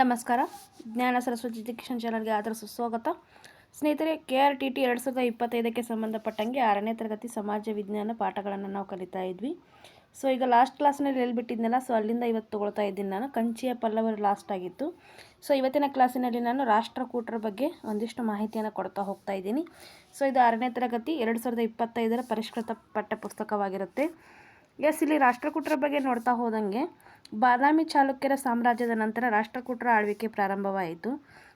ನಮಸ್ಕಾರ. ಜ್ಞಾನ ಸರಸ್ವತಿ ಎಜುಕೇಷನ್ ಚಾನಲ್ಗೆ ಆದರ ಸುಸ್ವಾಗತ ಸ್ನೇಹಿತರೆ, ಕೆ ಆರ್ ಟಿ ಟಿ ಎರಡು ಸಾವಿರದ ಇಪ್ಪತ್ತೈದಕ್ಕೆ ಸಂಬಂಧಪಟ್ಟಂಗೆ ಆರನೇ ತರಗತಿ ಸಮಾಜ ವಿಜ್ಞಾನ ಪಾಠಗಳನ್ನು ನಾವು ಕಲಿತಾ ಇದ್ವಿ. ಸೊ, ಈಗ ಲಾಸ್ಟ್ ಕ್ಲಾಸ್ನಲ್ಲಿ ಹೇಳ್ಬಿಟ್ಟಿದ್ನಲ್ಲ ಬಿಟ್ಟಿದ್ನಲ್ಲ ಸೊ ಅಲ್ಲಿಂದ ಇವತ್ತು ತೊಗೊಳ್ತಾ ಇದ್ದೀನಿ ನಾನು. ಕಂಚಿಯ ಪಲ್ಲವರು ಲಾಸ್ಟ್ ಆಗಿತ್ತು. ಸೊ, ಇವತ್ತಿನ ಕ್ಲಾಸಿನಲ್ಲಿ ನಾನು ರಾಷ್ಟ್ರಕೂಟರ ಬಗ್ಗೆ ಒಂದಿಷ್ಟು ಮಾಹಿತಿಯನ್ನು ಕೊಡ್ತಾ ಹೋಗ್ತಾ ಇದ್ದೀನಿ. ಸೊ, ಇದು ಆರನೇ ತರಗತಿ ಎರಡು ಸಾವಿರದ ಇಪ್ಪತ್ತೈದರ ಪರಿಷ್ಕೃತ ಪಠ್ಯ ಪುಸ್ತಕವಾಗಿರುತ್ತೆ ಎಸ್ ಇಲ್ಲಿ ರಾಷ್ಟ್ರಕೂಟರ ಬಗ್ಗೆ ನೋಡ್ತಾ ಹೋದಂಗೆ, ಬಾದಾಮಿ ಚಾಲುಕ್ಯರ ಸಾಮ್ರಾಜ್ಯದ ನಂತರ ರಾಷ್ಟ್ರಕೂಟರ ಆಳ್ವಿಕೆ ಪ್ರಾರಂಭವಾಯಿತು.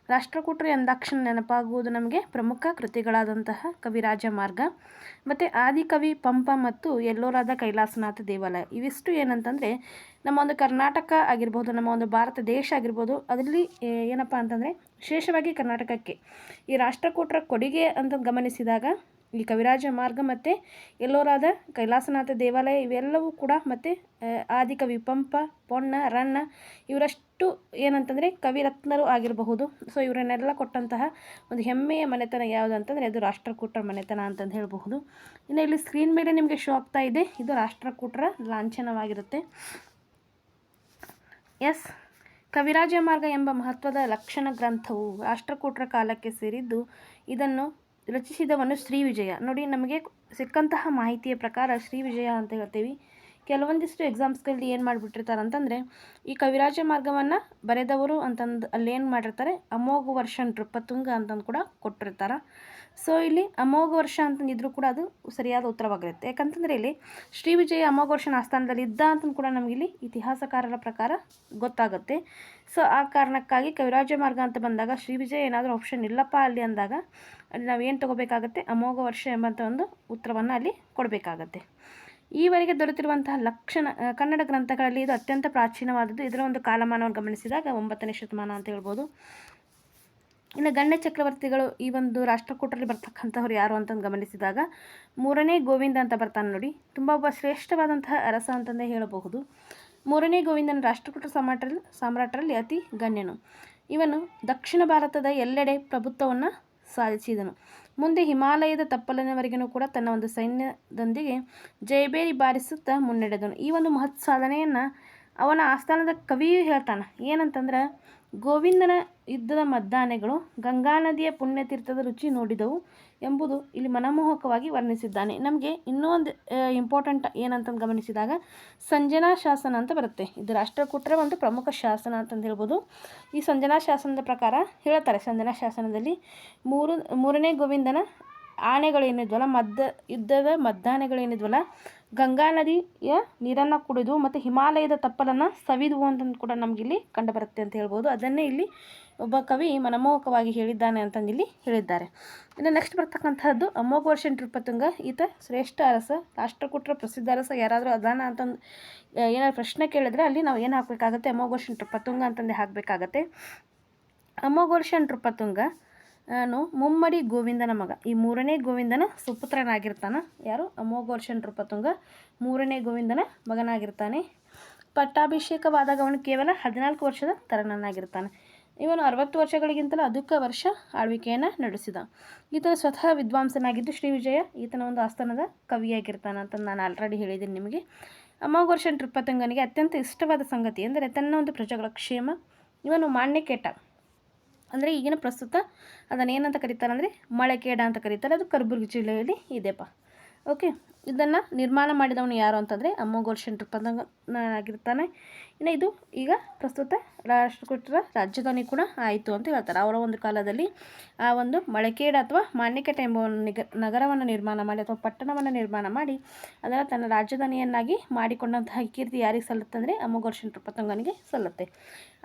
ರಾಷ್ಟ್ರಕೂಟರು ಎಂದಾಕ್ಷಣ ನೆನಪಾಗುವುದು ನಮಗೆ ಪ್ರಮುಖ ಕೃತಿಗಳಾದಂತಹ ಕವಿರಾಜ ಮಾರ್ಗ ಮತ್ತು ಆದಿಕವಿ ಪಂಪ ಮತ್ತು ಎಲ್ಲೋರಾದ ಕೈಲಾಸನಾಥ ದೇವಾಲಯ. ಇವಿಷ್ಟು ಏನಂತಂದರೆ, ನಮ್ಮ ಒಂದು ಕರ್ನಾಟಕ ಆಗಿರ್ಬೋದು, ನಮ್ಮ ಒಂದು ಭಾರತ ದೇಶ ಆಗಿರ್ಬೋದು, ಅದರಲ್ಲಿ ಏನಪ್ಪ ಅಂತಂದರೆ, ವಿಶೇಷವಾಗಿ ಕರ್ನಾಟಕಕ್ಕೆ. ಈ ರಾಷ್ಟ್ರಕೂಟರ ಕೊಡುಗೆ ಅಂತ ಗಮನಿಸಿದಾಗ ಈ ಕವಿರಾಜ ಮಾರ್ಗ ಮತ್ತು ಎಲ್ಲೋರಾದ ಕೈಲಾಸನಾಥ ದೇವಾಲಯ ಇವೆಲ್ಲವೂ ಕೂಡ ಮತ್ತು ಆದಿಕವಿ ಪಂಪ, ಪೊನ್ನ, ರನ್ನ ಇವರಷ್ಟು ಏನಂತಂದರೆ ಕವಿರತ್ನರು ಆಗಿರಬಹುದು. ಸೊ ಇವರನ್ನೆಲ್ಲ ಕೊಟ್ಟಂತಹ ಒಂದು ಹೆಮ್ಮೆಯ ಮನೆತನ ಯಾವುದು ಅಂತಂದರೆ ಅದು ರಾಷ್ಟ್ರಕೂಟರ ಮನೆತನ ಅಂತಂದು ಹೇಳಬಹುದು. ಇನ್ನು ಇಲ್ಲಿ ಸ್ಕ್ರೀನ್ ಮೇಲೆ ನಿಮಗೆ ಶೋ ಆಗ್ತಾ ಇದೆ. ಇದು ರಾಷ್ಟ್ರಕೂಟರ ಲಾಂಛನವಾಗಿರುತ್ತೆ. ಎಸ್ ಕವಿರಾಜ ಮಾರ್ಗ ಎಂಬ ಮಹತ್ವದ ಲಕ್ಷಣ ಗ್ರಂಥವು ರಾಷ್ಟ್ರಕೂಟರ ಕಾಲಕ್ಕೆ ಸೇರಿದ್ದು ಇದನ್ನು ರಚಿಸಿದವನು ಶ್ರೀ ವಿಜಯ. ನೋಡಿ ನಮಗೆ ಸಿಕ್ಕಂತಹ ಮಾಹಿತಿಯ ಪ್ರಕಾರ ಶ್ರೀ ವಿಜಯ ಅಂತ ಹೇಳ್ತೀವಿ. ಕೆಲವೊಂದಿಷ್ಟು ಎಕ್ಸಾಮ್ಸ್ಗಳಲ್ಲಿ ಏನು ಮಾಡಿಬಿಟ್ಟಿರ್ತಾರೆ ಅಂತಂದರೆ, ಈ ಕವಿರಾಜ ಮಾರ್ಗವನ್ನು ಬರೆದವರು ಅಂತಂದು ಅಲ್ಲಿ ಏನು ಮಾಡಿರ್ತಾರೆ, ಅಮೋಘ ವರ್ಷ ನೃಪತುಂಗ ಅಂತಂದು ಕೂಡ ಕೊಟ್ಟಿರ್ತಾರೆ. ಸೊ ಇಲ್ಲಿ ಅಮೋಘ ವರ್ಷ ಅಂತಂದಿದ್ರು ಕೂಡ ಅದು ಸರಿಯಾದ ಉತ್ತರವಾಗಿರುತ್ತೆ. ಯಾಕಂತಂದರೆ ಇಲ್ಲಿ ಶ್ರೀ ವಿಜಯ ಅಮೋಘ ವರ್ಷನ ಆಸ್ಥಾನದಲ್ಲಿ ಇದ್ದ ಅಂತಂದು ಕೂಡ ನಮಗಿಲ್ಲಿ ಇತಿಹಾಸಕಾರರ ಪ್ರಕಾರ ಗೊತ್ತಾಗುತ್ತೆ. ಸೊ ಆ ಕಾರಣಕ್ಕಾಗಿ ಕವಿರಾಜ ಮಾರ್ಗ ಅಂತ ಬಂದಾಗ ಶ್ರೀ ವಿಜಯ ಏನಾದರೂ ಆಪ್ಷನ್ ಇಲ್ಲಪ್ಪ ಅಲ್ಲಿ ಅಂದಾಗ, ಅಲ್ಲಿ ನಾವೇನು ತೊಗೋಬೇಕಾಗತ್ತೆ, ಅಮೋಘ ವರ್ಷ ಎಂಬಂಥ ಒಂದು ಉತ್ತರವನ್ನು ಅಲ್ಲಿ ಕೊಡಬೇಕಾಗತ್ತೆ. ಈವರೆಗೆ ದೊರೆತಿರುವಂತಹ ಲಕ್ಷಣ ಕನ್ನಡ ಗ್ರಂಥಗಳಲ್ಲಿ ಇದು ಅತ್ಯಂತ ಪ್ರಾಚೀನವಾದದ್ದು. ಇದರ ಒಂದು ಕಾಲಮಾನವನ್ನು ಗಮನಿಸಿದಾಗ ಒಂಬತ್ತನೇ ಶತಮಾನ ಅಂತ ಹೇಳ್ಬೋದು. ಇನ್ನು ಗಣ್ಯ ಚಕ್ರವರ್ತಿಗಳು ಈ ಒಂದು ರಾಷ್ಟ್ರಕೂಟರಲ್ಲಿ ಬರ್ತಕ್ಕಂಥವ್ರು ಯಾರು ಅಂತಂದು ಗಮನಿಸಿದಾಗ ಮೂರನೇ ಗೋವಿಂದ ಅಂತ ಬರ್ತಾನೆ ನೋಡಿ. ತುಂಬ ಒಬ್ಬ ಶ್ರೇಷ್ಠವಾದಂತಹ ಅರಸ ಅಂತಂದೇ ಹೇಳಬಹುದು. ಮೂರನೇ ಗೋವಿಂದನ ರಾಷ್ಟ್ರಕೂಟ ಸಾಮ್ರಾಟರಲ್ಲಿ ಸಾಮ್ರಾಟರಲ್ಲಿ ಅತಿ ಗಣ್ಯನು. ಇವನು ದಕ್ಷಿಣ ಭಾರತದ ಎಲ್ಲೆಡೆ ಪ್ರಭುತ್ವವನ್ನು ಸಾಧಿಸಿದನು. ಮುಂದೆ ಹಿಮಾಲಯದ ತಪ್ಪಲಿನವರೆಗೂ ಕೂಡ ತನ್ನ ಒಂದು ಸೈನ್ಯದೊಂದಿಗೆ ಜಯಬೇರಿ ಬಾರಿಸುತ್ತಾ ಮುನ್ನಡೆದನು. ಈ ಒಂದು ಮಹತ್ ಸಾಧನೆಯನ್ನು ಅವನ ಆಸ್ಥಾನದ ಕವಿಯೂ ಹೇಳ್ತಾನೆ. ಏನಂತಂದ್ರೆ ಗೋವಿಂದನ ಯುದ್ಧದ ಮದ್ದಾನೆಗಳು ಗಂಗಾ ನದಿಯ ಪುಣ್ಯತೀರ್ಥದ ರುಚಿ ನೋಡಿದವು ಎಂಬುದು ಇಲ್ಲಿ ಮನಮೋಹಕವಾಗಿ ವರ್ಣಿಸಿದ್ದಾನೆ. ನಮಗೆ ಇನ್ನೂ ಒಂದು ಇಂಪಾರ್ಟೆಂಟ್ ಏನಂತ ಗಮನಿಸಿದಾಗ ಸಂಜನಾ ಶಾಸನ ಅಂತ ಬರುತ್ತೆ. ಇದು ರಾಷ್ಟ್ರಕೂಟರ ಒಂದು ಪ್ರಮುಖ ಶಾಸನ ಅಂತಂದು ಹೇಳ್ಬೋದು. ಈ ಸಂಜನಾ ಶಾಸನದ ಪ್ರಕಾರ ಹೇಳ್ತಾರೆ, ಸಂಜನಾ ಶಾಸನದಲ್ಲಿ ಮೂರು, ಮೂರನೇ ಗೋವಿಂದನ ಆನೆಗಳೇನಿದ್ವಲ್ಲ ಮದ್ದ ಯುದ್ಧದ ಮದ್ದಾನೆಗಳೇನಿದ್ವಲ್ಲ ಗಂಗಾ ನದಿಯ ನೀರನ್ನು ಕುಡಿದು ಮತ್ತು ಹಿಮಾಲಯದ ತಪ್ಪಲನ್ನು ಸವಿದುವು ಅಂತಂದು ಕೂಡ ನಮಗಿಲ್ಲಿ ಕಂಡುಬರುತ್ತೆ ಅಂತ ಹೇಳ್ಬೋದು. ಅದನ್ನೇ ಇಲ್ಲಿ ಒಬ್ಬ ಕವಿ ಮನಮೋಹಕವಾಗಿ ಹೇಳಿದ್ದಾನೆ ಅಂತಂದು ಇಲ್ಲಿ ಹೇಳಿದ್ದಾರೆ. ಇನ್ನು ನೆಕ್ಸ್ಟ್ ಬರ್ತಕ್ಕಂಥದ್ದು ಅಮೋಘ ವರ್ಷ ನೃಪತುಂಗ. ಈತ ಶ್ರೇಷ್ಠ ಅರಸ, ರಾಷ್ಟ್ರಕೂಟರ ಪ್ರಸಿದ್ಧ ಅರಸ. ಯಾರಾದರೂ ಅದಾನ ಅಂತಂದು ಏನಾದ್ರು ಪ್ರಶ್ನೆ ಕೇಳಿದ್ರೆ ಅಲ್ಲಿ ನಾವು ಏನು ಹಾಕಬೇಕಾಗತ್ತೆ? ವರ್ಷ ನೃಪತುಂಗ ಅಂತಂದು ಹಾಕಬೇಕಾಗತ್ತೆ. ಅಮೋಘ ವರ್ಷ ನೃಪತುಂಗ ನಾನು ಮುಮ್ಮಡಿ ಗೋವಿಂದನ ಮಗ. ಈ ಮೂರನೇ ಗೋವಿಂದನ ಸುಪುತ್ರನಾಗಿರ್ತಾನೆ. ಯಾರು? ಅಮೋಘ ರೂಪತುಂಗ. ಮೂರನೇ ಗೋವಿಂದನ ಮಗನಾಗಿರ್ತಾನೆ. ಪಟ್ಟಾಭಿಷೇಕವಾದಾಗ ಅವನು ಕೇವಲ ಹದಿನಾಲ್ಕು ವರ್ಷದ ತರನನ್ನಾಗಿರ್ತಾನೆ ಇವನು ಅರವತ್ತು ವರ್ಷಗಳಿಗಿಂತಲೂ ಅಧಿಕ ವರ್ಷ ಆಳ್ವಿಕೆಯನ್ನು ನಡೆಸಿದ. ಈತನ ಸ್ವತಃ ವಿದ್ವಾಂಸನಾಗಿದ್ದು ಶ್ರೀ ವಿಜಯ ಈತನ ಒಂದು ಆಸ್ಥಾನದ ಕವಿಯಾಗಿರ್ತಾನೆ ಅಂತ ನಾನು ಆಲ್ರೆಡಿ ಹೇಳಿದ್ದೀನಿ ನಿಮಗೆ. ಅಮೋಘ ವರ್ಷ ನೃಪತುಂಗನಿಗೆ ಅತ್ಯಂತ ಇಷ್ಟವಾದ ಸಂಗತಿ ಅಂದರೆ ತನ್ನ ಒಂದು ಪ್ರಜೆಗಳ ಕ್ಷೇಮ. ಇವನು ಮಾನ್ಯಕೇಟ. ಅಂದರೆ ಈಗಿನ ಪ್ರಸ್ತುತ ಅದನ್ನು ಏನಂತ ಕರೀತಾರೆ ಅಂದರೆ ಮಳೆಕೇಡ ಅಂತ ಕರೀತಾರೆ. ಅದು ಕರ್ಬುರ್ಗಿ ಜಿಲ್ಲೆಯಲ್ಲಿ ಇದೆಪ್ಪ. ಓಕೆ ಇದನ್ನು ನಿರ್ಮಾಣ ಮಾಡಿದವನು ಯಾರು ಅಂತಂದರೆ ಅಮ್ಮಗೋಲ್ ಆಗಿರ್ತಾನೆ ಇನ್ನು ಇದು ಈಗ ಪ್ರಸ್ತುತ ರಾಷ್ಟ್ರಕೂಟರ ರಾಜಧಾನಿ ಕೂಡ ಆಯಿತು ಅಂತ ಹೇಳ್ತಾರೆ. ಅವರ ಒಂದು ಕಾಲದಲ್ಲಿ ಆ ಒಂದು ಮಳೆಕೇಡ ಅಥವಾ ಮಾನ್ಯಕೇಟ ಎಂಬ ನಿಗ, ನಗರವನ್ನು ನಿರ್ಮಾಣ ಮಾಡಿ ಅಥವಾ ಪಟ್ಟಣವನ್ನು ನಿರ್ಮಾಣ ಮಾಡಿ ಅದನ್ನು ತನ್ನ ರಾಜಧಾನಿಯನ್ನಾಗಿ ಮಾಡಿಕೊಂಡಂತಹ ಕೀರ್ತಿ ಯಾರಿಗೆ ಸಲ್ಲುತ್ತೆ ಅಂದರೆ ಅಮ್ಮಗೋಲ್ ಶಂಟ್ರಪತಂಗನಿಗೆ ಸಲ್ಲುತ್ತೆ.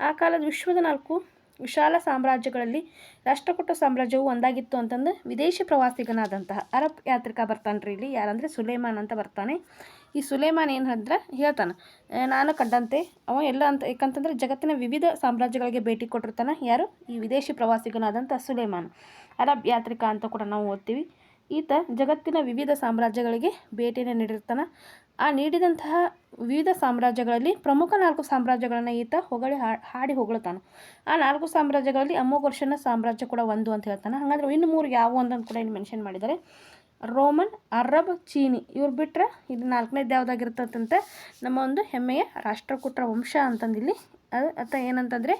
ಆ ಕಾಲದ ವಿಶ್ವದ ನಾಲ್ಕು ವಿಶಾಲ ಸಾಮ್ರಾಜ್ಯಗಳಲ್ಲಿ ರಾಷ್ಟ್ರಕೂಟ ಸಾಮ್ರಾಜ್ಯವು ಒಂದಾಗಿತ್ತು ಅಂತಂದು ವಿದೇಶಿ ಪ್ರವಾಸಿಗನಾದಂತಹ ಅರಬ್ ಯಾತ್ರಿಕ ಬರ್ತಾನೆ ರೀ ಇಲ್ಲಿ. ಯಾರಂದರೆ ಸುಲೇಮಾನ್ ಅಂತ ಬರ್ತಾನೆ. ಈ ಸುಲೇಮಾನ್ ಏನು ಅಂದ್ರೆ ಹೇಳ್ತಾನೆ ನಾನು ಕಂಡಂತೆ, ಅವ ಎಲ್ಲ ಅಂತ, ಯಾಕಂತಂದ್ರೆ ಜಗತ್ತಿನ ವಿವಿಧ ಸಾಮ್ರಾಜ್ಯಗಳಿಗೆ ಭೇಟಿ ಕೊಟ್ಟಿರ್ತಾನೆ. ಯಾರು? ಈ ವಿದೇಶಿ ಪ್ರವಾಸಿಗನಾದಂಥ ಸುಲೇಮಾನ್. ಅರಬ್ ಯಾತ್ರಿಕ ಅಂತ ಕೂಡ ನಾವು ಓದ್ತೀವಿ. ಈತ ಜಗತ್ತಿನ ವಿವಿಧ ಸಾಮ್ರಾಜ್ಯಗಳಿಗೆ ಭೇಟಿಯನ್ನು ನೀಡಿರ್ತಾನೆ. ಆ ನೀಡಿದಂತಹ ವಿವಿಧ ಸಾಮ್ರಾಜ್ಯಗಳಲ್ಲಿ ಪ್ರಮುಖ ನಾಲ್ಕು ಸಾಮ್ರಾಜ್ಯಗಳನ್ನು ಈತ ಹೊಗಳಿ ಹಾಡಿ ಹೊಗಳ್ತಾನೆ. ಆ ನಾಲ್ಕು ಸಾಮ್ರಾಜ್ಯಗಳಲ್ಲಿ ಅಮೋಘರ್ಷನ ಸಾಮ್ರಾಜ್ಯ ಕೂಡ ಒಂದು ಅಂತ ಹೇಳ್ತಾನೆ. ಹಾಗಾದ್ರೆ ಇನ್ನು ಮೂರು ಯಾವುವು ಅಂತ ಕೂಡ ಇಲ್ಲಿ ಮೆನ್ಷನ್ ಮಾಡಿದ್ದಾರೆ. ರೋಮನ್, ಅರಬ್, ಚೀನಿ ಇವ್ರು ಬಿಟ್ಟರೆ ಇದು ನಾಲ್ಕನೇದು ಯಾವುದಾಗಿರ್ತದಂತೆ ನಮ್ಮ ಒಂದು ಹೆಮ್ಮೆಯ ರಾಷ್ಟ್ರಕೂಟರ ವಂಶ ಅಂತಂದಿಲ್ಲಿ. ಅದು ಅಥವಾ ಏನಂತಂದರೆ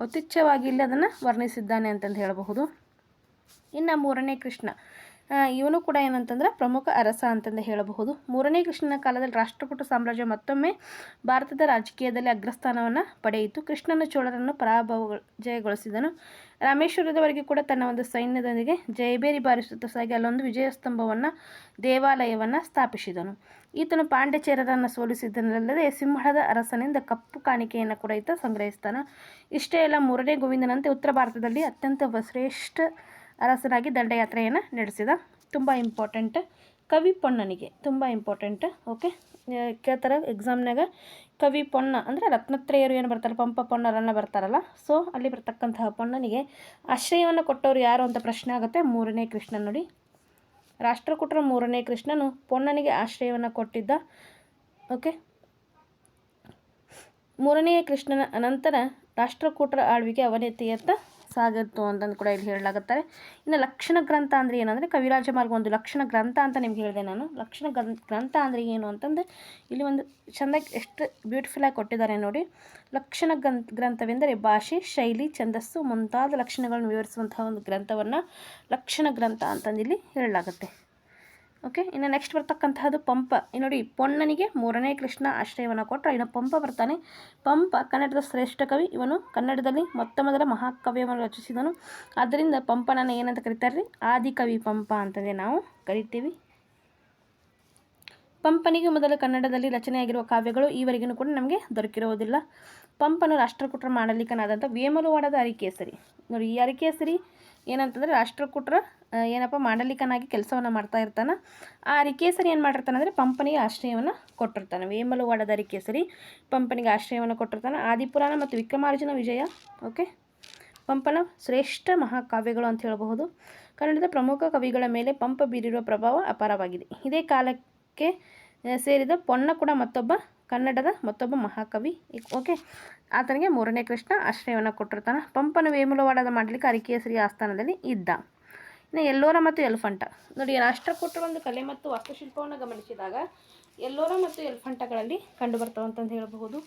ಔತಿಚ್ಯವಾಗಿ ಇಲ್ಲಿ ಅದನ್ನು ವರ್ಣಿಸಿದ್ದಾನೆ ಅಂತಂದು ಹೇಳಬಹುದು. ಇನ್ನು ಮೂರನೇ ಕೃಷ್ಣ. ಇವನು ಕೂಡ ಏನಂತಂದ್ರೆ ಪ್ರಮುಖ ಅರಸ ಅಂತಂದು ಹೇಳಬಹುದು. ಮೂರನೇ ಕೃಷ್ಣನ ಕಾಲದಲ್ಲಿ ರಾಷ್ಟ್ರಕೂಟ ಸಾಮ್ರಾಜ್ಯ ಮತ್ತೊಮ್ಮೆ ಭಾರತದ ರಾಜಕೀಯದಲ್ಲಿ ಅಗ್ರಸ್ಥಾನವನ್ನು ಪಡೆಯಿತು. ಕೃಷ್ಣನ ಚೋಳರನ್ನು ಪರಾಭವ ಜಯಗೊಳಿಸಿದನು. ರಾಮೇಶ್ವರದವರೆಗೆ ಕೂಡ ತನ್ನ ಒಂದು ಸೈನ್ಯದೊಂದಿಗೆ ಜಯಬೇರಿ ಬಾರಿಸುತ್ತಾ ಸಾಗಿ ಅಲ್ಲೊಂದು ವಿಜಯ ಸ್ತಂಭವನ್ನು ದೇವಾಲಯವನ್ನು ಸ್ಥಾಪಿಸಿದನು. ಈತನು ಪಾಂಡ್ಯಚೇರರನ್ನು ಸೋಲಿಸಿದ್ದನಲ್ಲದೆ ಸಿಂಹಳದ ಅರಸನಿಂದ ಕಪ್ಪು ಕಾಣಿಕೆಯನ್ನು ಕೂಡ ಈತ ಸಂಗ್ರಹಿಸ್ತಾನೆ. ಇಷ್ಟೇ ಎಲ್ಲ ಮೂರನೇ ಗೋವಿಂದನಂತೆ ಉತ್ತರ ಭಾರತದಲ್ಲಿ ಅತ್ಯಂತ ಶ್ರೇಷ್ಠ ಅರಸನಾಗಿ ದಂಡಯಾತ್ರೆಯನ್ನು ನಡೆಸಿದ. ತುಂಬ ಇಂಪಾರ್ಟೆಂಟ್ ಕವಿ ಪೊನ್ನನಿಗೆ, ತುಂಬ ಇಂಪಾರ್ಟೆಂಟ್ ಓಕೆ ಕೇಳ್ತಾರೆ ಎಕ್ಸಾಮ್ನಾಗ ಕವಿ ಪೊನ್ನ ಅಂದರೆ ರತ್ನತ್ರೇಯರು ಏನು ಬರ್ತಾರೆ ಪಂಪ ಪೊನ್ನರನ್ನ ಬರ್ತಾರಲ್ಲ. ಸೊ ಅಲ್ಲಿ ಬರ್ತಕ್ಕಂತಹ ಪೊನ್ನನಿಗೆ ಆಶ್ರಯವನ್ನು ಕೊಟ್ಟವರು ಯಾರು ಅಂತ ಪ್ರಶ್ನೆ ಆಗುತ್ತೆ. ಮೂರನೇ ಕೃಷ್ಣ ನೋಡಿ. ರಾಷ್ಟ್ರಕೂಟರ ಮೂರನೇ ಕೃಷ್ಣನು ಪೊನ್ನನಿಗೆ ಆಶ್ರಯವನ್ನು ಕೊಟ್ಟಿದ್ದ ಓಕೆ ಮೂರನೆಯ ಕೃಷ್ಣನ ಅನಂತರ ರಾಷ್ಟ್ರಕೂಟರ ಆಳ್ವಿಕೆ ಅವನತಿಯತ್ತ ಸಾಗಿತ್ತು ಅಂತಂದು ಕೂಡ ಇಲ್ಲಿ ಹೇಳಲಾಗುತ್ತಾರೆ. ಇನ್ನು ಲಕ್ಷಣ ಗ್ರಂಥ ಅಂದರೆ ಏನಂದರೆ ಕವಿರಾಜ ಮಾರ್ಗ ಒಂದು ಲಕ್ಷಣ ಗ್ರಂಥ ಅಂತ ನಿಮ್ಗೆ ಹೇಳಿದೆ ನಾನು. ಲಕ್ಷಣ ಗ್ರಂ, ಗ್ರಂಥ ಅಂದರೆ ಏನು ಅಂತಂದರೆ ಇಲ್ಲಿ ಒಂದು ಚಂದ ಎಷ್ಟು ಬ್ಯೂಟಿಫುಲ್ಲಾಗಿ ಕೊಟ್ಟಿದ್ದಾರೆ ನೋಡಿ. ಲಕ್ಷಣ ಗ್ರಂಥ, ಗ್ರಂಥವೆಂದರೆ ಭಾಷೆ, ಶೈಲಿ, ಛಂದಸ್ಸು ಮುಂತಾದ ಲಕ್ಷಣಗಳನ್ನು ವಿವರಿಸುವಂತಹ ಒಂದು ಗ್ರಂಥವನ್ನು ಲಕ್ಷಣ ಗ್ರಂಥ ಅಂತಂದು ಇಲ್ಲಿ ಹೇಳಲಾಗುತ್ತೆ. ಓಕೆ ಇನ್ನು ನೆಕ್ಸ್ಟ್ ಬರ್ತಕ್ಕಂತಹದ್ದು ಪಂಪ. ನೋಡಿ, ಪೊನ್ನನಿಗೆ ಮೂರನೇ ಕೃಷ್ಣ ಆಶ್ರಯವನ್ನು ಕೊಟ್ಟರೆ. ಇನ್ನು ಪಂಪ ಬರ್ತಾನೆ. ಪಂಪ ಕನ್ನಡದ ಶ್ರೇಷ್ಠ ಕವಿ. ಇವನು ಕನ್ನಡದಲ್ಲಿ ಮೊತ್ತ ಮೊದಲ ಮಹಾಕಾವ್ಯವನ್ನು ರಚಿಸಿದನು. ಆದ್ದರಿಂದ ಪಂಪನನ್ನು ಏನಂತ ಕರೀತಾರೆ ಆದಿಕವಿ ಪಂಪ ಅಂತಂದೇ ನಾವು ಕರಿತೀವಿ. ಪಂಪನಿಗೆ ಮೊದಲು ಕನ್ನಡದಲ್ಲಿ ರಚನೆಯಾಗಿರುವ ಕಾವ್ಯಗಳು ಈವರೆಗೂ ಕೂಡ ನಮಗೆ ದೊರಕಿರುವುದಿಲ್ಲ ಪಂಪನು ರಾಷ್ಟ್ರಕೂಟರ ಮಾಡಲಿಕನಾದಂಥ ವೇಮಲವಾಡದ ಅರಿಕೇಸರಿ ನೋಡಿ, ಈ ಅರಿಕೇಸರಿ ಏನಂತಂದರೆ ರಾಷ್ಟ್ರಕೂಟರ ಏನಪ್ಪ, ಮಾಡಲಿಕ್ಕನಾಗಿ ಕೆಲಸವನ್ನು ಮಾಡ್ತಾ ಇರ್ತಾನೆ. ಆ ಅರಿಕೇಸರಿ ಏನು ಮಾಡಿರ್ತಾನೆ ಅಂದರೆ ಪಂಪನಿಗೆ ಆಶ್ರಯವನ್ನು ಕೊಟ್ಟಿರ್ತಾನೆ. ವೇಮಲವಾಡದ ಅರಿಕೇಸರಿ ಪಂಪನಿಗೆ ಆಶ್ರಯವನ್ನು ಕೊಟ್ಟಿರ್ತಾನೆ. ಆದಿಪುರಾಣ ಮತ್ತು ವಿಕ್ರಮಾರ್ಜುನ ವಿಜಯ, ಓಕೆ? ಪಂಪನ ಶ್ರೇಷ್ಠ ಮಹಾಕಾವ್ಯಗಳು ಅಂತ ಹೇಳಬಹುದು. ಕನ್ನಡದ ಪ್ರಮುಖ ಕವಿಗಳ ಮೇಲೆ ಪಂಪ ಬೀರಿರುವ ಪ್ರಭಾವ ಅಪಾರವಾಗಿದೆ. ಇದೇ ಕಾಲಕ್ಕೆ ಸೇರಿದ ಪೊನ್ನ ಕೂಡ ಮತ್ತೊಬ್ಬ ಕನ್ನಡದ ಮತ್ತೊಬ್ಬ ಮಹಾಕವಿ. ಓಕೆ, ಆತನಿಗೆ ಮೂರನೇ ಕೃಷ್ಣ ಆಶ್ರಯವನ್ನು ಕೊಟ್ಟಿರ್ತಾನೆ. ಪಂಪನ ವೇಮುಲವಾಡದ ಮಾಡಲಿಕ್ಕೆ ಅರಿಕೇಸರಿ ಆಸ್ಥಾನದಲ್ಲಿ ಇದ್ದ. ಇನ್ನು ಎಲ್ಲೋರ ಮತ್ತು ಎಲ್ಫಂಟ. ನೋಡಿ ರಾಷ್ಟ್ರಕೂಟರ ಒಂದು ಕಲೆ ಮತ್ತು ವಾಸ್ತುಶಿಲ್ಪವನ್ನು ಗಮನಿಸಿದಾಗ ಎಲ್ಲೋರ ಮತ್ತು ಎಲ್ಫಂಟಗಳಲ್ಲಿ ಕಂಡುಬರ್ತವೆ ಅಂತಂದು ಹೇಳಬಹುದು.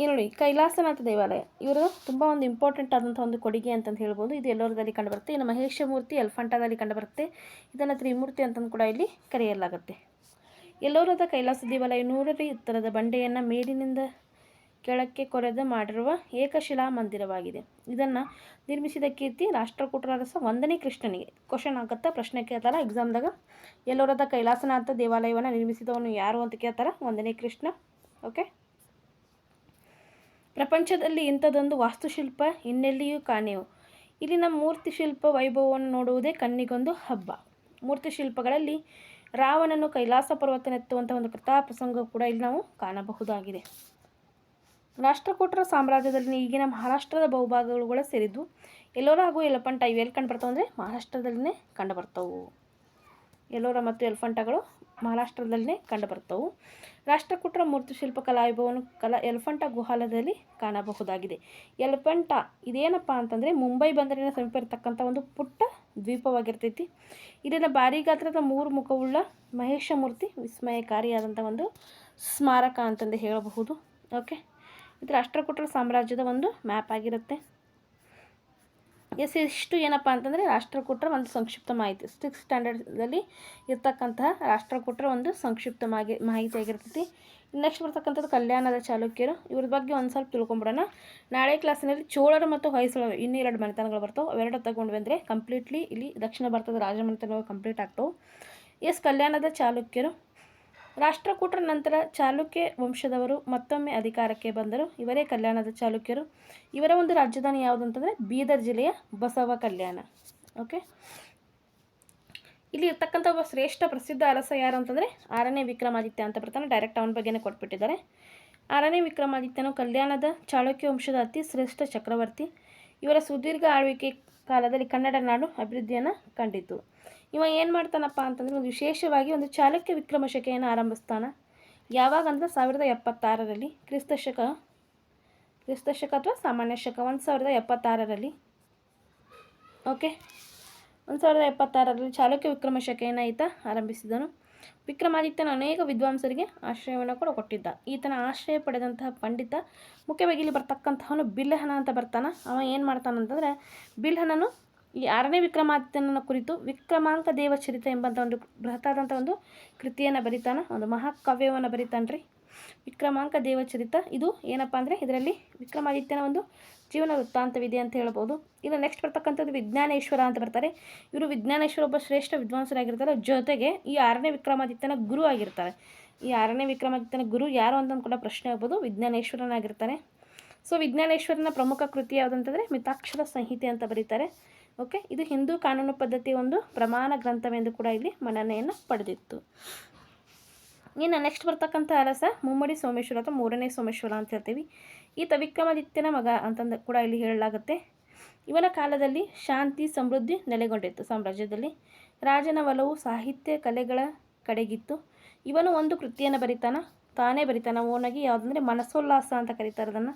ಈ ನೋಡಿ, ಕೈಲಾಸನಾಥ ದೇವಾಲಯ. ಇವರು ತುಂಬ ಒಂದು ಇಂಪಾರ್ಟೆಂಟ್ ಆದಂಥ ಒಂದು ಕೊಡುಗೆ ಅಂತಂದು ಹೇಳ್ಬೋದು ಇದು ಎಲ್ಲೋರದಲ್ಲಿ ಕಂಡುಬರುತ್ತೆ ಇನ್ನು ಮಹೇಶ ಮೂರ್ತಿ ಎಲ್ಫಂಟದಲ್ಲಿ ಕಂಡುಬರುತ್ತೆ ಇದನ್ನು ತ್ರಿಮೂರ್ತಿ ಅಂತಂದು ಕೂಡ ಇಲ್ಲಿ ಕರೆಯಲಾಗುತ್ತೆ. ಎಲ್ಲೋರದ ಕೈಲಾಸ ದೇವಾಲಯ ನೂರರಿ ಎತ್ತರದ ಬಂಡೆಯನ್ನು ಮೇಲಿನಿಂದ ಕೆಳಕ್ಕೆ ಕೊರೆದು ಮಾಡಿರುವ ಏಕಶಿಲಾ ಮಂದಿರವಾಗಿದೆ. ಇದನ್ನು ನಿರ್ಮಿಸಿದ ಕೀರ್ತಿ ರಾಷ್ಟ್ರಕೂಟರ ಒಂದನೇ ಕೃಷ್ಣನಿಗೆ. ಕ್ವಶನ್ ಆಗುತ್ತಾ? ಪ್ರಶ್ನೆ ಕೇಳ್ತಾರೆ? ಎಕ್ಸಾಮ್ದಾಗ ಎಲ್ಲೋರದ ಕೈಲಾಸನಾಥ ದೇವಾಲಯವನ್ನು ನಿರ್ಮಿಸಿದವನು ಯಾರು ಅಂತ ಕೇಳ್ತಾರೆ? ಒಂದನೇ ಕೃಷ್ಣ. ಓಕೆ ಪ್ರಪಂಚದಲ್ಲಿ ಇಂಥದ್ದೊಂದು ವಾಸ್ತುಶಿಲ್ಪ ಇನ್ನೆಲ್ಲಿಯೂ ಕಾಣೆವು. ಇಲ್ಲಿನ ಮೂರ್ತಿ ಶಿಲ್ಪ ವೈಭವವನ್ನು ನೋಡುವುದೇ ಕಣ್ಣಿಗೊಂದು ಹಬ್ಬ. ಮೂರ್ತಿ ಶಿಲ್ಪಗಳಲ್ಲಿ ರಾವಣನು ಕೈಲಾಸ ಪರ್ವತನೆತ್ತುವಂಥ ಒಂದು ಕಥಾ ಪ್ರಸಂಗ ಕೂಡ ಇಲ್ಲಿ ನಾವು ಕಾಣಬಹುದಾಗಿದೆ. ರಾಷ್ಟ್ರಕೂಟರ ಸಾಮ್ರಾಜ್ಯದಲ್ಲಿ ಈಗಿನ ಮಹಾರಾಷ್ಟ್ರದ ಬಹುಭಾಗಗಳು ಕೂಡ ಸೇರಿದ್ದು, ಎಲ್ಲೋರ ಹಾಗೂ ಎಲಫಂಟ ಇವು ಎಲ್ಲಿ ಕಂಡು ಬರ್ತಾವೆ ಅಂದರೆ ಮಹಾರಾಷ್ಟ್ರದಲ್ಲಿನೇ ಕಂಡು ಬರ್ತವು. ಎಲ್ಲೋರ ಮತ್ತು ಎಲ್ಫಂಟಗಳು ಮಹಾರಾಷ್ಟ್ರದಲ್ಲೇ ಕಂಡುಬರ್ತವು ರಾಷ್ಟ್ರಕೂಟರ ಮೂರ್ತಿ ಶಿಲ್ಪ ಕಲಾವೈಭವವನ್ನು ಕಲಾ ಎಲ್ಫಂಟ ಗುಹಾಲದಲ್ಲಿ ಕಾಣಬಹುದಾಗಿದೆ. ಎಲ್ಫಂಟ ಇದೇನಪ್ಪ ಅಂತಂದರೆ ಮುಂಬೈ ಬಂದರಿನ ಸಮೀಪ ಇರತಕ್ಕಂಥ ಒಂದು ಪುಟ್ಟ ದ್ವೀಪವಾಗಿರ್ತೈತಿ. ಇಲ್ಲಿನ ಭಾರಿ ಗಾತ್ರದ ಮೂರು ಮುಖವುಳ್ಳ ಮಹೇಶ ಮೂರ್ತಿ ವಿಸ್ಮಯಕಾರಿಯಾದಂಥ ಒಂದು ಸ್ಮಾರಕ ಅಂತಂದು ಹೇಳಬಹುದು. ಓಕೆ ಇದು ರಾಷ್ಟ್ರಕೂಟರ ಸಾಮ್ರಾಜ್ಯದ ಒಂದು ಮ್ಯಾಪ್ ಆಗಿರುತ್ತೆ. ಎಸ್ ಇಷ್ಟು ಏನಪ್ಪ ಅಂತಂದರೆ ರಾಷ್ಟ್ರಕೂಟರ ಒಂದು ಸಂಕ್ಷಿಪ್ತ ಮಾಹಿತಿ. ಸಿಕ್ಸ್ ಸ್ಟ್ಯಾಂಡರ್ಡ್ದಲ್ಲಿ ಇರ್ತಕ್ಕಂತಹ ರಾಷ್ಟ್ರಕೂಟರ ಒಂದು ಸಂಕ್ಷಿಪ್ತ ಮಾಹಿ ಮಾಹಿತಿ ಆಗಿರ್ತೈತಿ. ನೆಕ್ಸ್ಟ್ ಬರ್ತಕ್ಕಂಥದ್ದು ಕಲ್ಯಾಣದ ಚಾಲುಕ್ಯರು. ಇವ್ರ ಬಗ್ಗೆ ಒಂದು ಸ್ವಲ್ಪ ತಿಳ್ಕೊಂಬಿಡೋಣ. ನಾಳೆ ಕ್ಲಾಸಿನಲ್ಲಿ ಚೋಳರು ಮತ್ತು ಹೊಯ್ಸಳರು ಇನ್ನೂ ಎರಡು ಮನೆತನಗಳು ಬರ್ತವೆ. ಅವೆರಡು ತಗೊಂಡ್ವಿ ಅಂದರೆ ಕಂಪ್ಲೀಟ್ಲಿ ಇಲ್ಲಿ ದಕ್ಷಿಣ ಭಾರತದ ರಾಜಮನೆತನಗಳು ಕಂಪ್ಲೀಟ್ ಆಗ್ತವೆ. ಎಸ್ ಕಲ್ಯಾಣದ ಚಾಲುಕ್ಯರು. ರಾಷ್ಟ್ರಕೂಟರ ನಂತರ ಚಾಲುಕ್ಯ ವಂಶದವರು ಮತ್ತೊಮ್ಮೆ ಅಧಿಕಾರಕ್ಕೆ ಬಂದರು. ಇವರೇ ಕಲ್ಯಾಣದ ಚಾಲುಕ್ಯರು. ಇವರ ಒಂದು ರಾಜಧಾನಿ ಯಾವುದು ಅಂತಂದರೆ ಬೀದರ್ ಜಿಲ್ಲೆಯ ಬಸವ ಕಲ್ಯಾಣ. ಓಕೆ ಇಲ್ಲಿ ಇರ್ತಕ್ಕಂಥ ಒಬ್ಬ ಶ್ರೇಷ್ಠ ಪ್ರಸಿದ್ಧ ಅರಸ ಯಾರು ಅಂತಂದರೆ ಆರನೇ ವಿಕ್ರಮಾದಿತ್ಯ ಅಂತ ಬರ್ತಾನೆ. ಡೈರೆಕ್ಟ್ ಅವನ ಬಗ್ಗೆನೇ ಕೊಟ್ಬಿಟ್ಟಿದ್ದಾರೆ. ಆರನೇ ವಿಕ್ರಮಾದಿತ್ಯನು ಕಲ್ಯಾಣದ ಚಾಳುಕ್ಯ ವಂಶದ ಅತಿ ಶ್ರೇಷ್ಠ ಚಕ್ರವರ್ತಿ. ಇವರ ಸುದೀರ್ಘ ಆಳ್ವಿಕೆ ಕಾಲದಲ್ಲಿ ಕನ್ನಡ ನಾಡು ಅಭಿವೃದ್ಧಿಯನ್ನು ಕಂಡಿತು. ಇವ ಏನು ಮಾಡ್ತಾನಪ್ಪ ಅಂತಂದರೆ ಒಂದು ವಿಶೇಷವಾಗಿ ಒಂದು ಚಾಲುಕ್ಯ ವಿಕ್ರಮ ಶಕೆಯನ್ನು ಆರಂಭಿಸ್ತಾನೆ. ಯಾವಾಗ ಅಂದರೆ ಸಾವಿರದ ಎಪ್ಪತ್ತಾರರಲ್ಲಿ ಕ್ರಿಸ್ತಶಕ ಕ್ರಿಸ್ತಶಕ ಕ್ರಿಸ್ತ ಅಥವಾ ಸಾಮಾನ್ಯ ಶಕ, ಒಂದು ಸಾವಿರದ ಎಪ್ಪತ್ತಾರರಲ್ಲಿ. ಓಕೆ ಒಂದು ಸಾವಿರದ ಎಪ್ಪತ್ತಾರರಲ್ಲಿ ಚಾಲುಕ್ಯ ವಿಕ್ರಮ ಶಕೆಯನ್ನು ಈತ ಆರಂಭಿಸಿದನು. ವಿಕ್ರಮಾದಿತ್ಯನ ಅನೇಕ ವಿದ್ವಾಂಸರಿಗೆ ಆಶ್ರಯವನ್ನು ಕೂಡ ಕೊಟ್ಟಿದ್ದ. ಈತನ ಆಶ್ರಯ ಪಡೆದಂತಹ ಪಂಡಿತ, ಮುಖ್ಯವಾಗಿ ಇಲ್ಲಿ ಬರ್ತಕ್ಕಂತಹವನು ಬಿಲ್ಹನ ಅಂತ ಬರ್ತಾನೆ. ಅವ ಏನು ಮಾಡ್ತಾನಂತಂದರೆ ಬಿಲ್ಹನನು ಈ ಆರನೇ ವಿಕ್ರಮಾದಿತ್ಯನ ಕುರಿತು ವಿಕ್ರಮಾಂಕ ದೇವಚರಿತ ಎಂಬಂಥ ಒಂದು ಬೃಹತ್ತಾದಂಥ ಒಂದು ಕೃತಿಯನ್ನು ಬರಿತಾನೆ, ಒಂದು ಮಹಾಕಾವ್ಯವನ್ನು ಬರಿತಾನೆ ರೀ ವಿಕ್ರಮಾಂಕ ದೇವಚರಿತ ಇದು ಏನಪ್ಪ ಅಂದರೆ ಇದರಲ್ಲಿ ವಿಕ್ರಮಾದಿತ್ಯನ ಒಂದು ಜೀವನ ವೃತ್ತಾಂತವಿದೆ ಅಂತ ಹೇಳ್ಬೋದು. ಇನ್ನು ನೆಕ್ಸ್ಟ್ ಬರ್ತಕ್ಕಂಥದ್ದು ವಿಜ್ಞಾನೇಶ್ವರ ಅಂತ ಬರ್ತಾರೆ. ಇವರು ವಿಜ್ಞಾನೇಶ್ವರ ಒಬ್ಬ ಶ್ರೇಷ್ಠ ವಿದ್ವಾಂಸರಾಗಿರ್ತಾರೆ. ಜೊತೆಗೆ ಈ ಆರನೇ ವಿಕ್ರಮಾದಿತ್ಯನ ಗುರು ಆಗಿರ್ತಾರೆ. ಈ ಆರನೇ ವಿಕ್ರಮಾದಿತ್ಯನ ಗುರು ಯಾರು ಅಂತ ಕೂಡ ಪ್ರಶ್ನೆ ಆಗ್ಬೋದು. ವಿಜ್ಞಾನೇಶ್ವರನಾಗಿರ್ತಾನೆ ಸೊ ವಿಜ್ಞಾನೇಶ್ವರನ ಪ್ರಮುಖ ಕೃತಿ ಯಾವುದಂತಂದರೆ ಮಿತಾಕ್ಷರ ಸಂಹಿತೆ ಅಂತ ಬರೀತಾರೆ. ಓಕೆ ಇದು ಹಿಂದೂ ಕಾನೂನು ಪದ್ಧತಿ ಒಂದು ಪ್ರಮಾಣ ಗ್ರಂಥವೆಂದು ಕೂಡ ಇಲ್ಲಿ ಮನ್ನಣೆಯನ್ನು ಪಡೆದಿತ್ತು. ಇನ್ನು ನೆಕ್ಸ್ಟ್ ಬರ್ತಕ್ಕಂಥ ಅರಸ ಮುಮ್ಮಡಿ ಸೋಮೇಶ್ವರ ಅಥವಾ ಮೂರನೇ ಸೋಮೇಶ್ವರ ಅಂತ ಹೇಳ್ತೀವಿ. ಈತ ವಿಕ್ರಮಾದಿತ್ಯನ ಮಗ ಅಂತಂದು ಕೂಡ ಇಲ್ಲಿ ಹೇಳಲಾಗುತ್ತೆ. ಇವನ ಕಾಲದಲ್ಲಿ ಶಾಂತಿ, ಸಮೃದ್ಧಿ ನೆಲೆಗೊಂಡಿತ್ತು ಸಾಮ್ರಾಜ್ಯದಲ್ಲಿ. ರಾಜನ ಒಲವು, ಸಾಹಿತ್ಯ, ಕಲೆಗಳ ಕಡೆಗಿತ್ತು. ಇವನು ಒಂದು ಕೃತಿಯನ್ನು ಬರಿತಾನ, ತಾನೇ ಬರಿತಾನ ಓನಾಗಿ ಯಾವುದಂದರೆ ಮನಸೋಲ್ಲಾಸ ಅಂತ ಕರೀತಾರೆ ಅದನ್ನು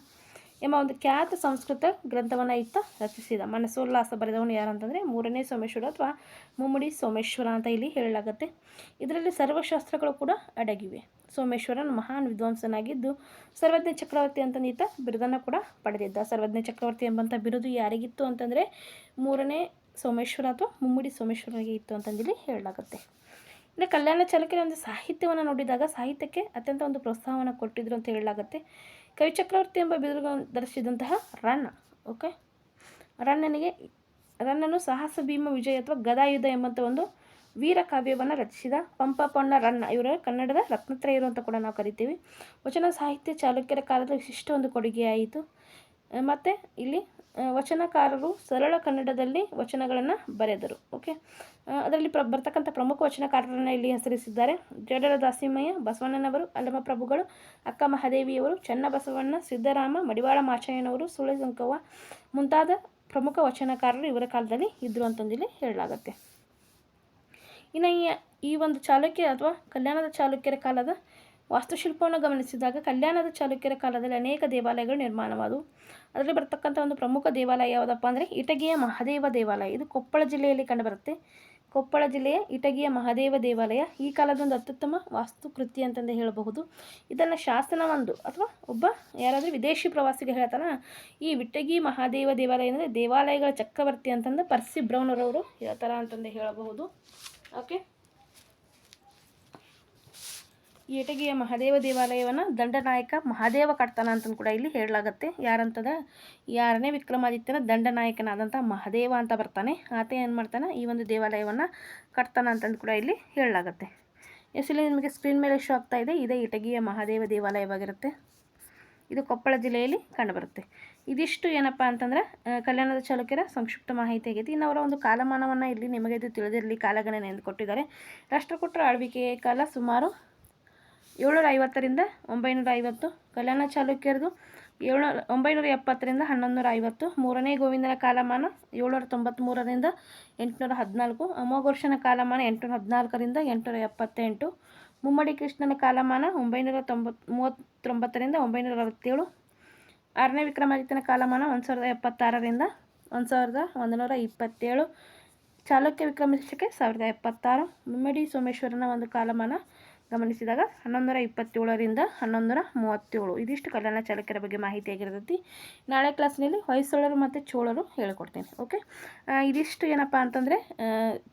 ಎಂಬ ಒಂದು ಖ್ಯಾತ ಸಂಸ್ಕೃತ ಗ್ರಂಥವನ್ನು ಇತ್ತ ರಚಿಸಿದ ಮನಸೋಲ್ಲಾಸ ಬರೆದವನು ಯಾರು ಅಂತಂದರೆ ಮೂರನೇ ಸೋಮೇಶ್ವರ ಅಥವಾ ಮುಮ್ಮಡಿ ಸೋಮೇಶ್ವರ ಅಂತ ಇಲ್ಲಿ ಹೇಳಲಾಗುತ್ತೆ. ಇದರಲ್ಲಿ ಸರ್ವಶಾಸ್ತ್ರಗಳು ಕೂಡ ಅಡಗಿವೆ. ಸೋಮೇಶ್ವರನು ಮಹಾನ್ ವಿದ್ವಾಂಸನಾಗಿದ್ದು ಸರ್ವಜ್ಞ ಚಕ್ರವರ್ತಿ ಅಂತ ಈತ ಬಿರುದನ್ನು ಕೂಡ ಪಡೆದಿದ್ದ. ಸರ್ವಜ್ಞ ಚಕ್ರವರ್ತಿ ಎಂಬಂಥ ಬಿರುದು ಯಾರಿಗಿತ್ತು ಅಂತಂದರೆ ಮೂರನೇ ಸೋಮೇಶ್ವರ ಅಥವಾ ಮುಮ್ಮಡಿ ಸೋಮೇಶ್ವರನಿಗೆ ಇತ್ತು ಅಂತಂದಿಲ್ಲಿ ಹೇಳಲಾಗುತ್ತೆ. ಇನ್ನು ಕಲ್ಯಾಣ ಚಾಲುಕ್ಯರ ಒಂದು ಸಾಹಿತ್ಯವನ್ನು ನೋಡಿದಾಗ ಸಾಹಿತ್ಯಕ್ಕೆ ಅತ್ಯಂತ ಒಂದು ಪ್ರೋತ್ಸಾಹವನ್ನು ಕೊಟ್ಟಿದ್ರು ಅಂತ ಹೇಳಲಾಗುತ್ತೆ. ಕವಿ ಚಕ್ರವರ್ತಿ ಎಂಬ ಬಿರುದು ಧರಿಸಿದಂತಹ ರನ್ನ ಓಕೆ ರಣ್ಣನಿಗೆ ರಣ್ಣನು ಸಾಹಸ, ಭೀಮ, ವಿಜಯ ಅಥವಾ ಗದಾಯುಧ ಎಂಬಂಥ ಒಂದು ವೀರ ಕಾವ್ಯವನ್ನು ರಚಿಸಿದ ಪಂಪ ಪೊಣ್ಣ ರನ್ನ ಇವರ ಕನ್ನಡದ ರತ್ನತ್ರಯರು ಅಂತ ಕೂಡ ನಾವು ಕರಿತೀವಿ. ವಚನ ಸಾಹಿತ್ಯ ಚಾಲುಕ್ಯರ ಕಾಲದ ವಿಶಿಷ್ಟ ಒಂದು ಕೊಡುಗೆಯಾಯಿತು. ಮತ್ತು ಇಲ್ಲಿ ವಚನಕಾರರು ಸರಳ ಕನ್ನಡದಲ್ಲಿ ವಚನಗಳನ್ನು ಬರೆದರು ಓಕೆ ಅದರಲ್ಲಿ ಪ್ರ, ಬರ್ತಕ್ಕಂಥ ಪ್ರಮುಖ ವಚನಕಾರರನ್ನು ಇಲ್ಲಿ ಹೆಸರಿಸಿದ್ದಾರೆ. ಜಡರ ದಾಸಿಮಯ್ಯ ಬಸವಣ್ಣನವರು, ಅಲ್ಲಮಪ್ರಭುಗಳು, ಅಕ್ಕ ಮಹಾದೇವಿಯವರು, ಚನ್ನಬಸವಣ್ಣ, ಸಿದ್ದರಾಮ, ಮಡಿವಾಳ ಮಾಚಯ್ಯನವರು ಸುಳೆ ಸಂಕವ್ವ ಮುಂತಾದ ಪ್ರಮುಖ ವಚನಕಾರರು ಇವರ ಕಾಲದಲ್ಲಿ ಇದ್ದರು ಅಂತಂದಿಲ್ಲಿ ಹೇಳಲಾಗುತ್ತೆ. ಇನ್ನು ಈ ಒಂದು ಚಾಲುಕ್ಯ ಅಥವಾ ಕಲ್ಯಾಣದ ಚಾಲುಕ್ಯರ ಕಾಲದ ವಾಸ್ತುಶಿಲ್ಪವನ್ನು ಗಮನಿಸಿದಾಗ ಕಲ್ಯಾಣದ ಚಾಲುಕ್ಯರ ಕಾಲದಲ್ಲಿ ಅನೇಕ ದೇವಾಲಯಗಳು ನಿರ್ಮಾಣವಾದವು. ಅದರಲ್ಲಿ ಬರತಕ್ಕಂಥ ಒಂದು ಪ್ರಮುಖ ದೇವಾಲಯ ಯಾವುದಪ್ಪ ಅಂದರೆ ಇಟಗಿಯ ಮಹಾದೇವ ದೇವಾಲಯ. ಇದು ಕೊಪ್ಪಳ ಜಿಲ್ಲೆಯಲ್ಲಿ ಕಂಡುಬರುತ್ತೆ. ಕೊಪ್ಪಳ ಜಿಲ್ಲೆಯ ಇಟಗಿಯ ಮಹಾದೇವ ದೇವಾಲಯ ಈ ಕಾಲದ ಒಂದು ಅತ್ಯುತ್ತಮ ವಾಸ್ತುಕೃತಿ ಅಂತಂದು ಹೇಳಬಹುದು. ಇದನ್ನು ಶಾಸನವೊಂದು ಅಥವಾ ಒಬ್ಬ ಯಾರಾದರೂ ವಿದೇಶಿ ಪ್ರವಾಸಿಗೆ ಹೇಳ್ತಾರ, ಈ ವಿಟಗಿ ಮಹಾದೇವ ದೇವಾಲಯ ಅಂದರೆ ದೇವಾಲಯಗಳ ಚಕ್ರವರ್ತಿ ಅಂತಂದು ಪರ್ಸಿ ಬ್ರೌನರವರು ಹೇಳ್ತಾರ ಅಂತಂದು ಹೇಳಬಹುದು. ಓಕೆ ಈ ಇಟಗಿಯ ಮಹಾದೇವ ದೇವಾಲಯವನ್ನು ದಂಡನಾಯಕ ಮಹಾದೇವ ಕಟ್ತಾನ ಅಂತಂದು ಕೂಡ ಇಲ್ಲಿ ಹೇಳಲಾಗುತ್ತೆ. ಯಾರಂತದ? ಯಾರನೇ ವಿಕ್ರಮಾದಿತ್ಯನ ದಂಡನಾಯಕನಾದಂಥ ಮಹಾದೇವ ಅಂತ ಬರ್ತಾನೆ. ಆತ ಏನು ಮಾಡ್ತಾನೆ? ಈ ಒಂದು ದೇವಾಲಯವನ್ನು ಕಟ್ತಾನ ಅಂತಂದು ಕೂಡ ಇಲ್ಲಿ ಹೇಳಲಾಗುತ್ತೆ. ಎಸ್, ಇಲ್ಲಿ ನಿಮಗೆ ಸ್ಕ್ರೀನ್ ಮೇಲೆ ಶೋ ಆಗ್ತಾ ಇದೆ. ಇದೇ ಇಟಗಿಯ ಮಹಾದೇವ ದೇವಾಲಯವಾಗಿರುತ್ತೆ. ಇದು ಕೊಪ್ಪಳ ಜಿಲ್ಲೆಯಲ್ಲಿ ಕಂಡುಬರುತ್ತೆ. ಇದಿಷ್ಟು ಏನಪ್ಪ ಅಂತಂದರೆ ಕಲ್ಯಾಣದ ಚಾಲುಕ್ಯರ ಸಂಕ್ಷಿಪ್ತ ಮಾಹಿತಿ ಆಗೈತಿ ಇನ್ನು ಅವರ ಒಂದು ಕಾಲಮಾನವನ್ನು ಇಲ್ಲಿ ನಿಮಗೆ ಇದು ತಿಳಿದಿರಲಿ, ಕಾಲಗಣನೆ ಎಂದು ಕೊಟ್ಟಿದ್ದಾರೆ. ರಾಷ್ಟ್ರಕೂಟರ ಆಳ್ವಿಕೆಯ ಕಾಲ ಸುಮಾರು ಏಳ್ನೂರ ಐವತ್ತರಿಂದ ಒಂಬೈನೂರ ಐವತ್ತು ಕಲ್ಯಾಣ ಚಾಲುಕ್ಯರದು ಏಳ್ನೂರ ಒಂಬೈನೂರ ಎಪ್ಪತ್ತರಿಂದ ಹನ್ನೊಂದುನೂರ ಐವತ್ತು ಮೂರನೇ ಗೋವಿಂದನ ಕಾಲಮಾನ ಏಳ್ನೂರ ತೊಂಬತ್ತ್ಮೂರರಿಂದ ಎಂಟುನೂರ ಹದಿನಾಲ್ಕು ಅಮೋಘರ್ಷನ ಕಾಲಮಾನ ಎಂಟುನೂರ ಹದಿನಾಲ್ಕರಿಂದ ಎಂಟುನೂರ ಎಪ್ಪತ್ತೆಂಟು ಮುಮ್ಮಡಿ ಕೃಷ್ಣನ ಕಾಲಮಾನ ಒಂಬೈನೂರ ತೊಂಬತ್ ಮೂವತ್ತೊಂಬತ್ತರಿಂದ ಒಂಬೈನೂರ ಅರವತ್ತೇಳು ಆರನೇ ವಿಕ್ರಮಾದಿತ್ಯನ ಕಾಲಮಾನ ಒಂದು ಸಾವಿರದ ಎಪ್ಪತ್ತಾರರಿಂದ ಒಂದು ಸಾವಿರದ ಒಂದುನೂರ ಇಪ್ಪತ್ತೇಳು ಚಾಲುಕ್ಯ ವಿಕ್ರಮಶಕೆ ಸಾವಿರದ ಎಪ್ಪತ್ತಾರು ಮುಮ್ಮಡಿ ಸೋಮೇಶ್ವರನ ಒಂದು ಕಾಲಮಾನ ಗಮನಿಸಿದಾಗ ಹನ್ನೊಂದರ ಇಪ್ಪತ್ತೇಳರಿಂದ ಹನ್ನೊಂದರ ಮೂವತ್ತೇಳು. ಇದಿಷ್ಟು ಕಲ್ಯಾಣ ಚಾಲುಕ್ಯರ ಬಗ್ಗೆ ಮಾಹಿತಿ ಆಗಿರ್ತೈತಿ. ನಾಳೆ ಕ್ಲಾಸ್ನಲ್ಲಿ ಹೊಯ್ಸಳರು ಮತ್ತು ಚೋಳರು ಹೇಳ್ಕೊಡ್ತೀನಿ ಓಕೆ ಇದಿಷ್ಟು ಏನಪ್ಪ ಅಂತಂದರೆ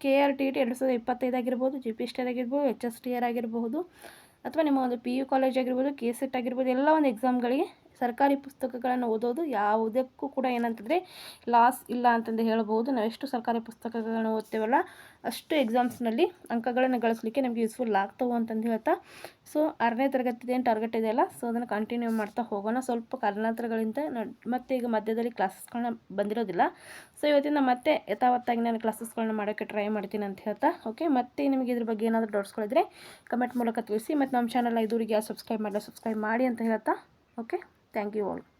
ಕೆ ಆರ್ ಟಿ ಟಿ ಎರಡು ಸಾವಿರದ ಇಪ್ಪತ್ತೈದು ಆಗಿರ್ಬೋದು ಜಿ ಪಿ ಎಸ್ ಆಗಿರ್ಬೋದು ಎಚ್ ಎಸ್ ಟಿ ಆರ್ ಆಗಿರಬಹುದು ಅಥವಾ ನಿಮ್ಮ ಒಂದು ಪಿ ಯು ಕಾಲೇಜ್ ಆಗಿರ್ಬೋದು ಕೆ ಸೆಟ್ ಆಗಿರ್ಬೋದು, ಎಲ್ಲ ಒಂದು ಎಕ್ಸಾಮ್ಗಳಿಗೆ ಸರ್ಕಾರಿ ಪುಸ್ತಕಗಳನ್ನು ಓದೋದು ಯಾವುದಕ್ಕೂ ಕೂಡ ಏನಂತಂದರೆ ಲಾಸ್ ಇಲ್ಲ ಅಂತಂದು ಹೇಳ್ಬೋದು. ನಾವು ಎಷ್ಟು ಸರ್ಕಾರಿ ಪುಸ್ತಕಗಳನ್ನು ಓದ್ತೇವಲ್ಲ ಅಷ್ಟು ಎಕ್ಸಾಮ್ಸ್ನಲ್ಲಿ ಅಂಕಗಳನ್ನು ಗಳಿಸ್ಲಿಕ್ಕೆ ನಮಗೆ ಯೂಸ್ಫುಲ್ ಆಗ್ತವೆ ಅಂತಂದು ಹೇಳ್ತಾ. ಸೊ ಆರನೇ ತರಗತಿದು ಏನು ಟಾರ್ಗೆಟ್ ಇದೆಯಲ್ಲ ಸೊ ಅದನ್ನು ಕಂಟಿನ್ಯೂ ಮಾಡ್ತಾ ಹೋಗೋಣ. ಸ್ವಲ್ಪ ಕಾರಣಾಂತರಗಳಿಂದ ಮತ್ತೆ ಈಗ ಮಧ್ಯದಲ್ಲಿ ಕ್ಲಾಸಸ್ಗಳನ್ನ ಬಂದಿರೋದಿಲ್ಲ. ಸೊ ಇವತ್ತಿಂದ ಮತ್ತೆ ಯಥಾವತ್ತಾಗಿ ನಾನು ಕ್ಲಾಸಸ್ಗಳನ್ನ ಮಾಡೋಕ್ಕೆ ಟ್ರೈ ಮಾಡ್ತೀನಿ ಅಂತ ಹೇಳ್ತಾ. ಓಕೆ ಮತ್ತೆ ನಿಮಗೆ ಇದ್ರ ಬಗ್ಗೆ ಏನಾದರೂ ಡೌಟ್ಸ್ಗಳಿದ್ರೆ ಕಮೆಂಟ್ ಮೂಲಕ ತಿಳಿಸಿ. ಮತ್ತು ನಮ್ಮ ಚಾನಲ್ನ ಇದುವರೆಗೆ ಯಾರು ಸಬ್ಸ್ಕ್ರೈಬ್ ಮಾಡಲ್ಲ ಸಬ್ಸ್ಕ್ರೈಬ್ ಮಾಡಿ ಅಂತ ಹೇಳ್ತಾ. Okay Thank you all.